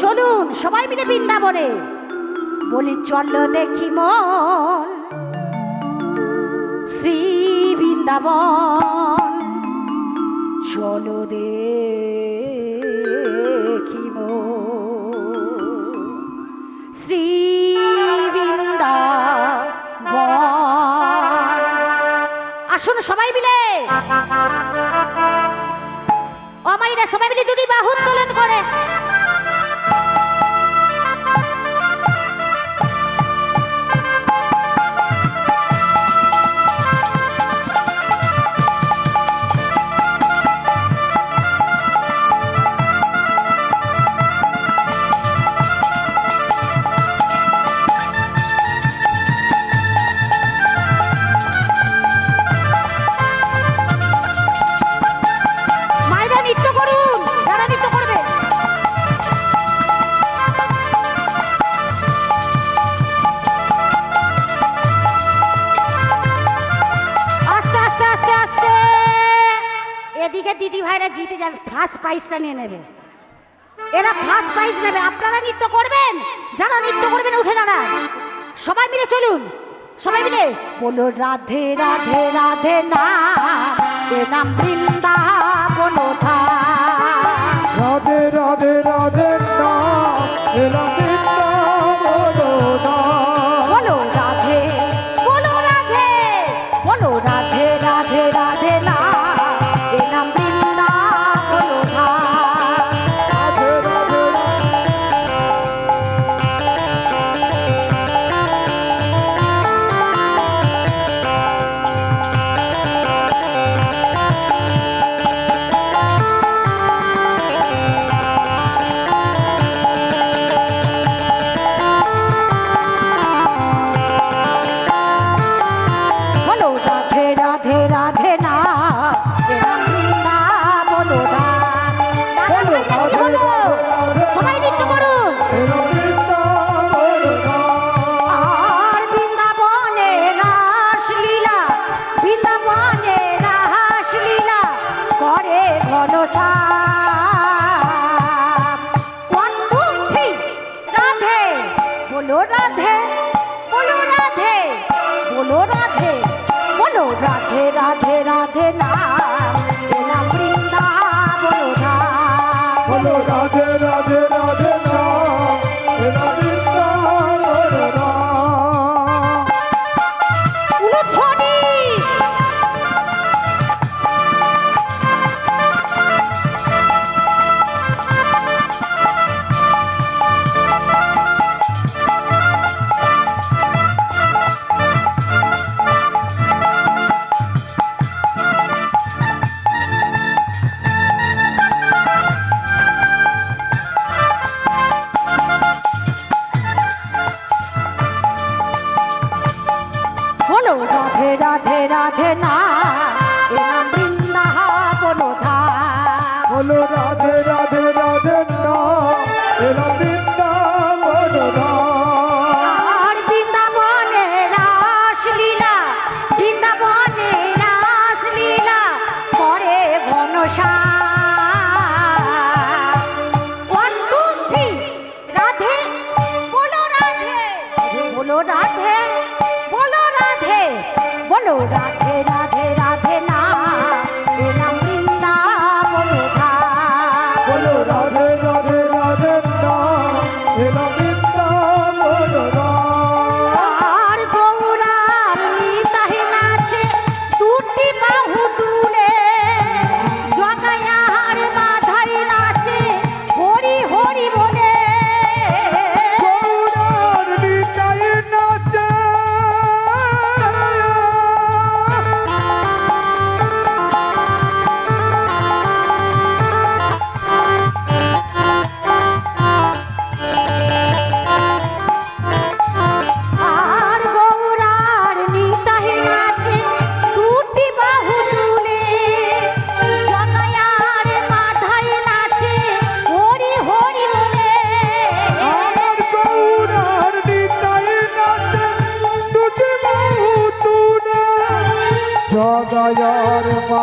চলুন, সবাই মিলে বৃন্দাবনে। বলি, চল দেখি মন। শ্রী বৃন্দাবন। চলো দেখি শ্রী বৃন্দাবন। আসুন সবাই মিলে। অমাইরা সবাই মিলে দুটি বাহু উত্তোলন করে। এদিকে দিদি ভাইরা জিতে যাবে ফার্স্ট প্রাইজটা নিয়ে নেবে এরা ফার্স্ট প্রাইজ নেবে আপনারা নৃত্য করবেন যারা নৃত্য করবেন উঠে দাঁড়ান সবাই মিলে চলুন সবাই মিলে বলো রাধে রাধে রাধে না এ নাম বৃন্দাবন। রাধে রাধে রাধে না ধাম। বলো রাধে বলো রাধে বলো রাধে রাধে রাধে না বলো রাধে। রাধে রাধে না এ নাম বৃন্দাবন বলো রাধে রাধে রাধে না এলাম বৃন্দাবন আর বৃন্দাবনে রাসলীলা বৃন্দাবনে রাসলীলা করে ঘনশা ওয়ান টু থ্রি রাধে বলো রাধে বলো রাধে বলো রাধে। বলো রাধে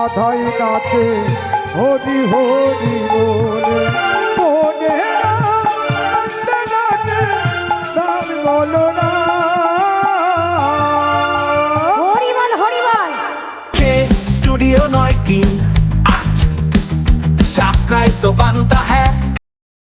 রাধাই নাচে হরি হরি বলে। বলে স্টুডিও নয় কিং? সাবস্ক্রাইব তো বান্তা